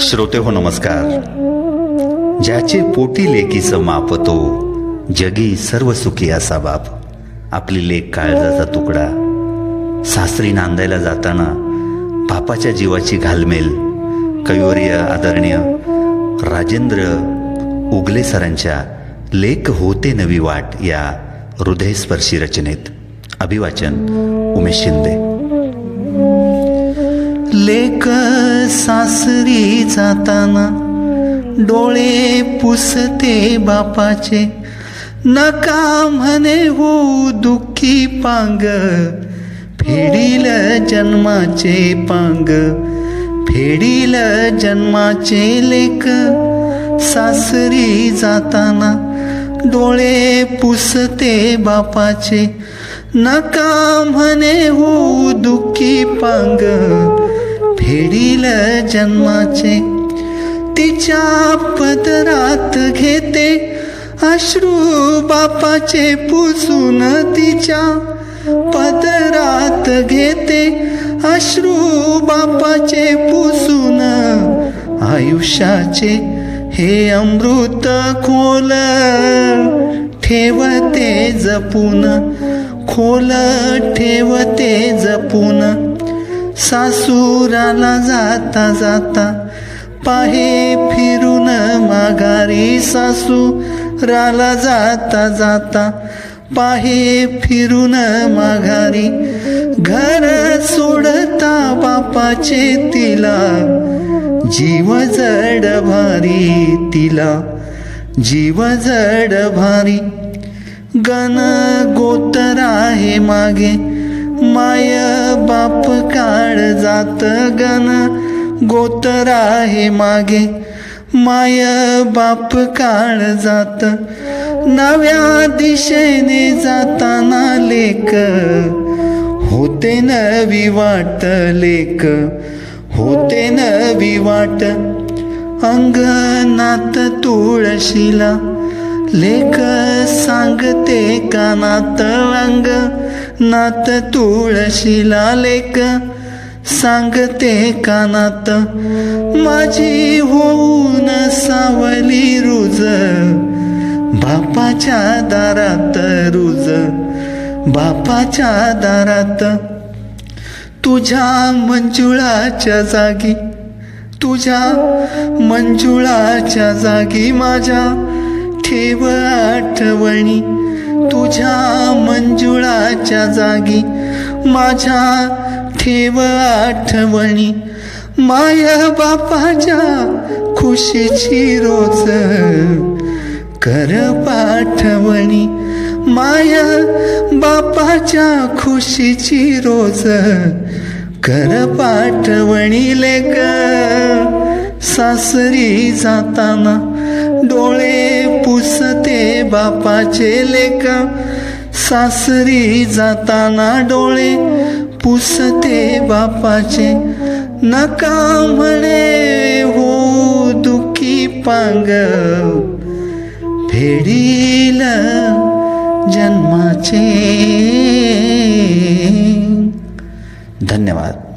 श्रोते हो नमस्कार. ज्याचे पोटी लेकीचं मापतो जगी सर्व सुखी असा बाप. आपली लेख काळजाचा तुकडा सासरी नांदायला जाताना बापाच्या जीवाची घालमेल कैवर्य आदरणीय राजेंद्र उगले सरांच्या लेख होते नवी वाट या हृदयस्पर्शी रचनेत. अभिवाचन उमेश शिंदे. लेक सासरी जाताना डोळे पुसते बापाचे. नका म्हणे हो दुःखी पांग फेडील जन्माचे पांग फेडील जन्माचे लेक सासरी जाताना डोळे पुसते बापाचे. नका म्हणे हो दुःखी पांग फेडील जन्माचे तिच्या पदरात घेते. अश्रू बापाचे पुसून तिच्या पदरात घेते. अश्रू बापाचे पुसून आयुष्याचे हे अमृत खोल ठेवते जपून खोल ठेवते जपून. सासूराला जाता जाता पाहे फिरून माघारी सासूराला जाता जाता पाहे फिरून माघारी घर सोडता बापाचे तिला जीव जड भारी तिला जीव जड भारी. गण गोतर आहे मागे माय बाप काळ जात गण गोतर आहे मागे. माय बाप काळ जात नव्या दिशेने जाताना लेक. होते नवी वाट लेक होते नवी वाट. अंगणात तुळशीला लेख सांगते कानात अंग नात तुळशीला लेख सांगते कानात. माझी होऊन सावली रुज बापाच्या दारात रुज बापाच्या दारात. तुझ्या मंजुळाच्या जागी तुझ्या मंजुळाच्या जागी माझ्या ठेव आठवणी तुझ्या मंजुळाच्या जागी. माझ्या ठेव आठवणी माया बापाच्या खुशीची रोज कर पाठवणी. माया बापाच्या खुशीची रोज कर पाठवणी लेक सासरी जाताना डोळे पुसते बापाचे लेका. सासरी जाताना डोळे पुसते बापाचे. नका म्हणे हो दुखी पांग. फेडील जन्माचे. धन्यवाद.